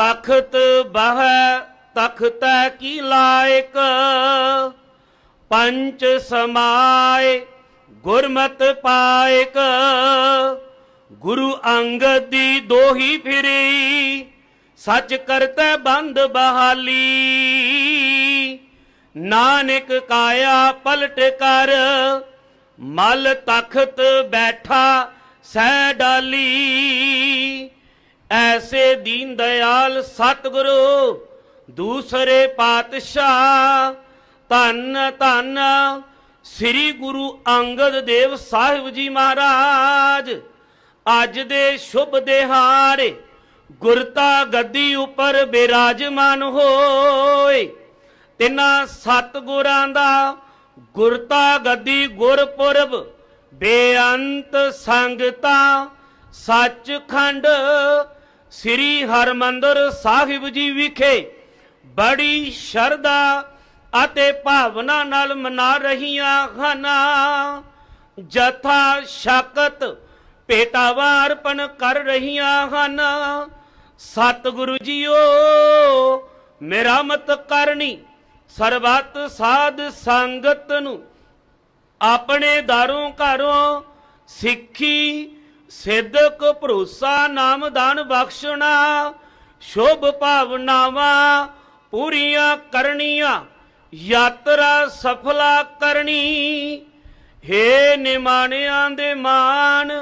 ਤਖਤ ਬਹਿ ਤਖਤੈ ਕੀ ਲਾਇਕ? ਪੰਚ ਸਮਾਏ ਗੁਰਮਤ ਪਾਇਕ। ਗੁਰੂ ਅੰਗਦ ਦੀ ਦੋਹੀ ਫਿਰੀ, ਸੱਚ ਕਰਤੈ ਬੰਦ ਬਹਾਲੀ। ਨਾਨਕ ਕਾਇਆ ਪਲਟ ਕਰ, ਮਲ ਤਖਤ ਬੈਠਾ ਸਹਿ ਡਾਲੀ। ਐਸੇ ਦੀਨ ਦਇਆਲ ਸਤਿਗੁਰੂ, ਦੂਸਰੇ ਪਾਤਸ਼ਾਹ, ਧੰਨ ਧੰਨ ਸ੍ਰੀ ਗੁਰੂ ਅੰਗਦ ਦੇਵ ਸਾਹਿਬ ਜੀ ਮਹਾਰਾਜ। ਅੱਜ ਦੇ ਸ਼ੁਭ ਦਿਹਾੜੇ ਗੁਰਤਾ ਗੱਦੀ ਉੱਪਰ ਬਿਰਾਜਮਾਨ ਹੋਏ। ਤਿੰਨਾਂ ਸਤਿਗੁਰਾਂ ਦਾ ਗੁਰਤਾ ਗੱਦੀ ਗੁਰਪੁਰਬ, ਬੇਅੰਤ ਸੰਗਤਾ, ਸੱਚਖੰਡ ਸ੍ਰੀ ਹਰਮੰਦਰ ਸਾਹਿਬ ਜੀ ਵਿਖੇ ਬੜੀ ਸ਼ਰਧਾ ਅਤੇ ਭਾਵਨਾ ਨਾਲ ਮਨਾ ਰਹੀਆਂ ਹਨ। ਜਥਾ ਸ਼ਕਤ ਭੇਟਾਵਾਂ ਅਰਪਣ ਕਰ ਰਹੀਆਂ ਹਨ। ਸਤਿਗੁਰੂ ਜੀਓ ਮੇਰਾਮਤ ਕਰਨੀ ਸਰਬੱਤ ਸਾਧ ਸੰਗਤ ਨੂੰ ਆਪਣੇ ਦਾਰੋਂ ਘਰੋਂ ਸਿੱਖੀ ਸਿੱਧਕ ਭਰੋਸਾ ਨਾਮਦਾਨ ਬਖਸ਼ਣਾ, ਸ਼ੁਭ ਭਾਵਨਾਵਾਂ ਪੂਰੀਆਂ ਕਰਨੀਆਂ, ਯਾਤਰਾ ਸਫਲਾ ਕਰਨੀ। ਹੇ ਨਿਮਾਣਿਆਂ ਦੇ ਮਾਨ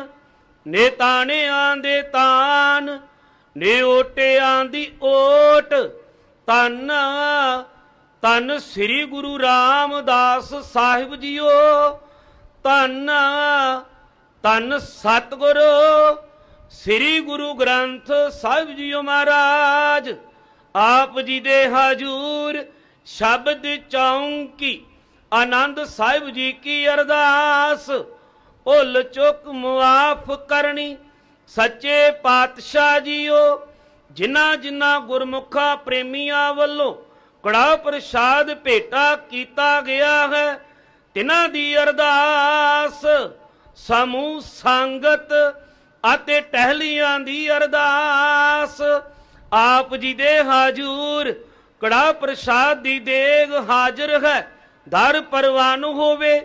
ਨੇਤਾਣਿਆਂ ਦੇ ਤਾਨ ਨਿਓਟਿਆਂ ਦੀ ਓਟ ਤਨ ਤਨ ਸ੍ਰੀ ਗੁਰੂ ਰਾਮਦਾਸ ਸਾਹਿਬ ਜੀਓ ਤਨ ਤਨ ਸਤਿਗੁਰੂ, ਸ੍ਰੀ ਗੁਰੂ ਗ੍ਰੰਥ ਸਾਹਿਬ ਜੀਓ ਮਹਾਰਾਜ, ਆਪ ਜੀ ਦੇ ਹਜੂਰ ਸ਼ਬਦ ਚੌਂਕੀ, ਆਨੰਦ ਸਾਹਿਬ ਜੀ ਕੀ ਅਰਦਾਸ, ਭੁੱਲ ਚੁੱਕ ਮੁਆਫ ਕਰਨੀ, ਸੱਚੇ ਪਾਤਸ਼ਾਹ ਜੀਓ, ਜਿਨ੍ਹਾਂ ਜਿਨ੍ਹਾਂ ਗੁਰਮੁਖਾ ਪ੍ਰੇਮੀਆਂ ਵੱਲੋਂ ਕੜਾ ਪ੍ਰਸ਼ਾਦ ਭੇਟਾ ਕੀਤਾ ਗਿਆ ਹੈ, ਤਿਨਾਂ ਦੀ ਅਰਦਾਸ ਸਮੂਹ ਸੰਗਤ ਅਤੇ ਟਹਿਲੀਆਂ ਦੀ ਅਰਦਾਸ। ਆਪ ਜੀ ਦੇ ਹਾਜ਼ੂਰ, ਕੜਾ ਪ੍ਰਸ਼ਾਦ ਦੀ ਦੇਗ ਹਾਜ਼ਰ ਹੈ। ਦਰ ਪਰਵਾਨ ਹੋਵੇ,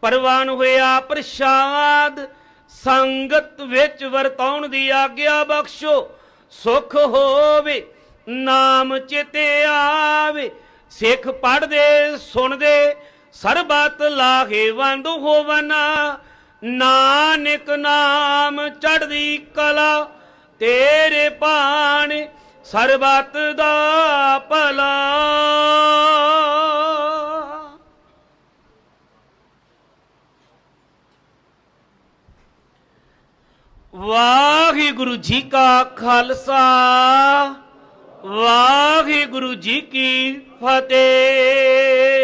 ਪਰਵਾਨ ਹੋਇਆ ਪ੍ਰਸ਼ਾਦ। ਸੰਗਤ ਵਿੱਚ ਵਰਤਾਉਣ ਦੀ ਆਗਿਆ ਬਖਸ਼ੋ। ਸੁਖ ਹੋਵੇ, ਨਾਮ ਚਿਤੇ ਆਵੇ। ਸਿੱਖ ਪੜਦੇ ਸੁਣਦੇ, ਸਰਬਤ ਲਾਹੇਵੰਦ ਹੋਵਨ। ਨਾਨਕ ਨਾਮ ਚੜਦੀ ਕਲਾ, ਤੇਰੇ ਪਾਣ ਸਰਬਤ ਦਾ ਭਲਾ। ਵਾਹਿਗੁਰੂ ਜੀ ਕਾ ਖਾਲਸਾ, ਵਾਹਿਗੁਰੂ ਜੀ ਕੀ ਫਤਿਹ।